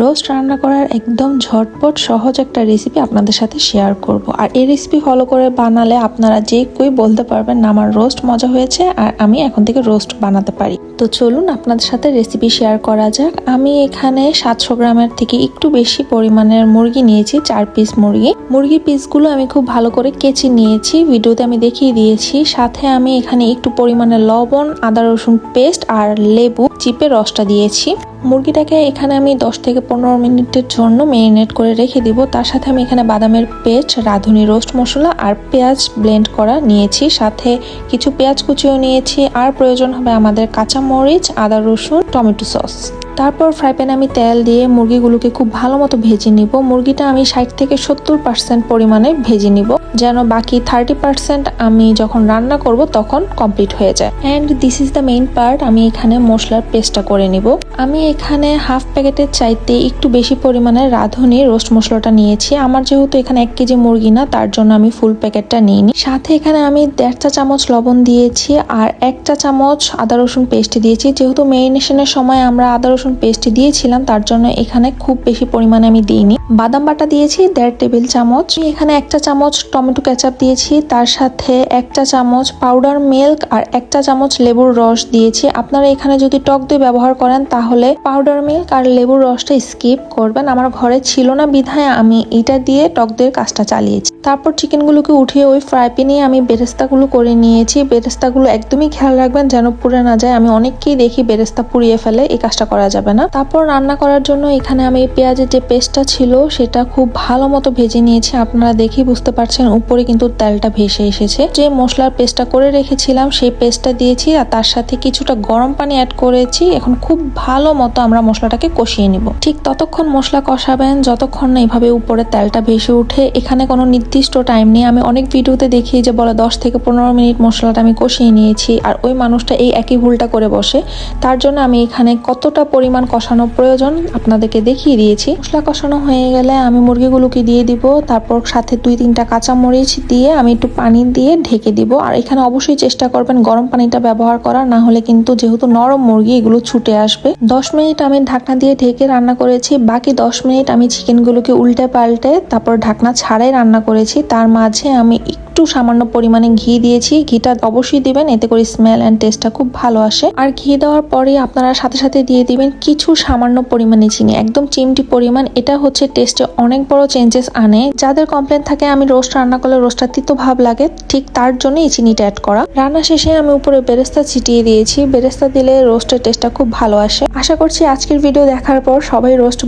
Roast রান্না করার একদম ঝটপট, সহজ একটা রেসিপি আপনাদের সাথে শেয়ার করব। আর এই রেসিপি ফলো করে বানালে আপনারা যে কেউই বলতে পারবেন না, আমার রোস্ট মজা হয়েছে আর আমি এখন থেকে রোস্ট বানাতে পারি। তো চলুন আপনাদের সাথে রেসিপি শেয়ার করা যাক। আমি এখানে সাতশো গ্রামের থেকে একটু বেশি পরিমাণের মুরগি নিয়েছি, চার পিস মুরগি। মুরগির পিসগুলো আমি খুব ভালো করে কেচে নিয়েছি। ভিডিওতে আমি দেখিয়ে দিয়েছি। সাথে আমি এখানে একটু পরিমাণে লবণ, আদা রসুন পেস্ট আর লেবু, চিপে রসটা দিয়েছি। মুরগিটাকে এখানে আমি দশ থেকে পনেরো মিনিটের জন্য মেরিনেট করে রেখে দিব। তার সাথে আমি এখানে বাদামের পেস্ট, রাঁধুনি রোস্ট মশলা আর পেঁয়াজ ব্লেন্ড করা নিয়েছি। সাথে কিছু পেঁয়াজ কুচিও নিয়েছি। আর প্রয়োজন হবে আমাদের কাঁচা মরিচ আদা রসুন, টমেটো সস। তারপর ফ্রাই প্যানে আমি তেল দিয়ে মুরগিগুলোকে খুব ভালো মতো ভেজে নিব। মুরগিটা আমি ষাট থেকে সত্তর পার্সেন্ট পরিমাণে ভেজে নিব। যেন বাকি থার্টি পার্সেন্ট আমি যখন রান্না করব তখন কমপ্লিট হয়ে যায়। And this is the main part আমি এখানে মশলার পেস্টটা করে নিব। আমি এখানে হাফ প্যাকেটের চাইতে একটু বেশি পরিমাণে রাঁধুনি রোস্ট মশলাটা নিয়েছি। আমার যেহেতু এখানে এক কেজি মুরগি না, তার জন্য আমি ফুল প্যাকেটটা নিইনি। সাথে এখানে আমি দেড় চা চামচ লবণ দিয়েছি আর এক চা চামচ আদা রসুন পেস্ট দিয়েছি। যেহেতু মেরিনেশনের সময় আমরা আদা রসুন পেস্ট দিয়েছিলাম, তার জন্য এখানে খুব বেশি পরিমাণে আমি দিইনি। বাদাম বাটা দিয়েছি, দেড় টেবিল চামচ। এখানে একটা চামচ টমেটো কেচাপ দিয়েছি, তার সাথে একটা চামচ পাউডার মিল্ক আর একটা চামচ লেবুর রস দিয়েছি। আপনারা এখানে যদি টক দই ব্যবহার করেন, তাহলে পাউডার মিল্ক আর লেবুর রসটা স্কিপ করবেন। আমার ঘরে ছিল না বিধায় আমি এটা দিয়ে টক দইয়ের কাজটা চালিয়েছি। তারপর চিকেনগুলোকে উঠিয়ে ওই ফ্রাই প্যানে আমি বেরেস্তাগুলো করে নিয়েছি। বেরেস্তাগুলো একদমই খেয়াল রাখবেন যেন পুড়ে না যায়। আমি অনেককেই দেখি বেরেস্তা পুড়িয়ে ফেলে এই কাজটা করা যাবে না। তারপর রান্না করার জন্য এখানে আমি পেঁয়াজের যে পেস্টটা ছিল, সেটা খুব ভালো মতো ভেজে নিয়েছি। আপনারা দেখেই বুঝতে পারছেন, উপরে কিন্তু তেলটা ভেসে এসেছে। যে মশলার পেস্টটা করে রেখেছিলাম, সেই পেস্টটা দিয়েছি আর তার সাথে কিছুটা গরম পানি অ্যাড করেছি। এখন খুব ভালো মতো আমরা মশলাটাকে কষিয়ে নিব। ঠিক ততক্ষণ মশলা কষাবেন, যতক্ষণ না এভাবে উপরে তেলটা ভেসে উঠে এখানে কোনো নির্দিষ্ট টাইম নেই। আমি অনেক ভিডিওতে দেখি যে বলে দশ থেকে পনেরো মিনিট মশলাটা আমি কষিয়ে নিয়েছি আর ওই মানুষটা এই একই ভুলটা করে বসে। তার জন্য আমি এখানে কতটা পরিমাণ কষানো প্রয়োজন আপনাদেরকে দেখিয়ে দিয়েছি। মশলা কষানো হয়ে গেলে আমি মুরগিগুলোকে দিয়ে দিব, তারপর সাথে দুই তিনটা কাঁচা মরিচ দিয়ে আমি একটু পানি দিয়ে ঢেকে দিব। আর এখানে অবশ্যই চেষ্টা করবেন গরম পানিটা ব্যবহার করা না হলে কিন্তু যেহেতু নরম মুরগি এগুলো ছুটে আসবে। দশ মিনিট আমি ঢাকনা দিয়ে ঢেকে রান্না করেছি। বাকি দশ মিনিট আমি চিকেনগুলোকে উল্টে পাল্টে তারপর ঢাকনা ছাড়াই রান্না করেছি। তার মাঝে আমি একটু সামান্য পরিমাণে ঘি দিয়েছি। ঘিটা অবশ্যই দিবেন, এতে করে স্মেল অ্যান্ড টেস্টটা খুব ভালো আসে। আর ঘি দেওয়ার পরে আপনারা সাথে সাথে দিয়ে দিবেন কিছু সামান্য পরিমাণে চিনি, একদম চিমটি পরিমাণ। এটা হচ্ছে টেস্টে অনেক বড় চেঞ্জেস আনে। যাদের কমপ্লেন থাকে, আমি রোস্ট রান্না করলে রোস্টটা তিতো ভাব লাগে, ঠিক তার জন্য এই চিনিটা অ্যাড করা। রান্না শেষে আমি উপরে বেরেস্তা ছিটিয়ে দিয়েছি। বেরেস্তা দিলে রোস্টের টেস্টটা খুব ভালো আসে। আশা করছি আজকের ভিডিও দেখার পর সবাই রোস্ট